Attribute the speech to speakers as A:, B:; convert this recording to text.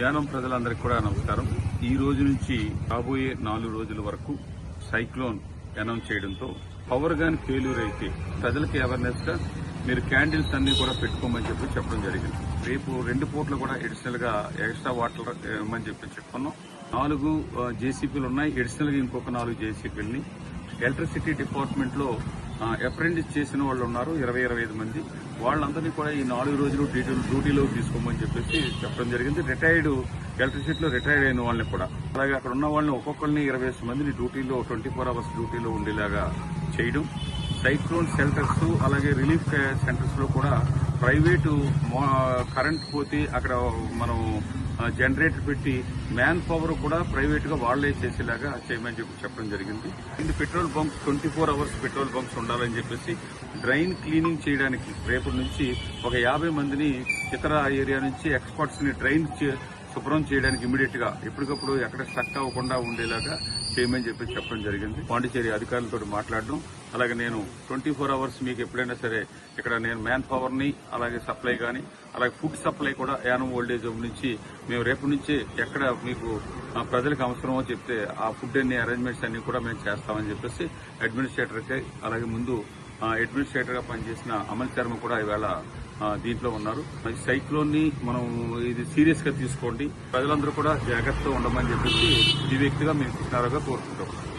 A: యానం ప్రజలందరికీ కూడా నమస్కారం. ఈ రోజు నుంచి రాబోయే నాలుగు రోజుల వరకు సైక్లోన్ అనౌన్స్ చేయడంతో పవర్ గాని ఫెయిల్యూర్ అయితే ప్రజలకు అవేర్నెస్గా మీరు క్యాండిల్స్ అన్ని కూడా పెట్టుకోమని చెప్పి చెప్పడం జరిగింది. రేపు రెండు పూట్లు కూడా ఎడిషనల్గా ఎక్స్ట్రా వాటర్ eh, ఇవ్వమని చెప్పి చెప్పుకున్నాం. నాలుగు eh, జేసీపీలు ఉన్నాయి. ఎడిషనల్గా ఇంకొక నాలుగు జేసీపీలని ఎలక్ట్రిసిటీ డిపార్ట్మెంట్లో అప్రెంటిస్ చేసిన వాళ్ళు ఉన్నారు ఇరవై ఇరవై ఐదు మంది. వాళ్ళందరినీ కూడా ఈ నాలుగు రోజులు డ్యూటీ డ్యూటీలో తీసుకోమని చెప్పేసి చెప్పడం జరిగింది. రిటైర్డ్ ఎలక్ట్రిసిటీలో రిటైర్డ్ అయిన వాళ్ళని కూడా. అలాగే అక్కడ ఉన్న వాళ్ళని ఒక్కొక్కరిని ఇరవై మందిని డ్యూటీలో ట్వంటీ ఫోర్ అవర్స్ డ్యూటీలో ఉండేలాగా చేయడం. సైక్లోన్ షెల్టర్స్ అలాగే రిలీఫ్ సెంటర్స్ eh, లో కూడా ప్రైవేటు కరెంట్ పోతే అక్కడ మనం జనరేటర్ పెట్టి మ్యాన్ పవర్ కూడా ప్రైవేట్గా వాళ్ళే చేసేలాగా చేయమని చెప్పి చెప్పడం జరిగింది. ఇది petrol bunks twenty four hours petrol bunks ఉండాలని చెప్పేసి డ్రైన్ క్లీనింగ్ చేయడానికి రేపటి నుంచి ఒక యాభై మందిని ఇతర ఏరియా నుంచి ఎక్స్పర్ట్స్ని డ్రైన్ చే- శుభ్రం చేయడానికి ఇమీడియట్గా ఎప్పటికప్పుడు ఎక్కడ స్టక్ అవ్వకుండా ఉండేలాగా చేయమని చెప్పి చెప్పడం జరిగింది. పాండిచేరి అధికారులతో మాట్లాడడం అలాగే నేను ట్వంటీ ఫోర్ అవర్స్ మీకు ఎప్పుడైనా సరే ఇక్కడ నేను మ్యాన్ పవర్ని అలాగే సప్లై కానీ అలాగే ఫుడ్ సప్లై కూడా యానం ఓల్డేజ్ హోమ్ నుంచి మేము రేపు నుంచి ఎక్కడ మీకు ప్రజలకు అవసరమో చెప్తే ఆ ఫుడ్ అన్ని అరేంజ్మెంట్స్ అన్ని కూడా మేము చేస్తామని చెప్పేసి అడ్మినిస్ట్రేటర్కి అలాగే ముందు అడ్మినిస్ట్రేటర్గా పనిచేసిన అమల్ శర్మ కూడా ఈవేళ దీంట్లో ఉన్నారు. సైక్లోన్ని మనం ఇది సీరియస్గా తీసుకోండి. ప్రజలందరూ కూడా జాగ్రత్తగా ఉండమని చెప్పేసి ఈ వ్యక్తిగా మేము కృష్ణారావుగా కోరుకుంటాం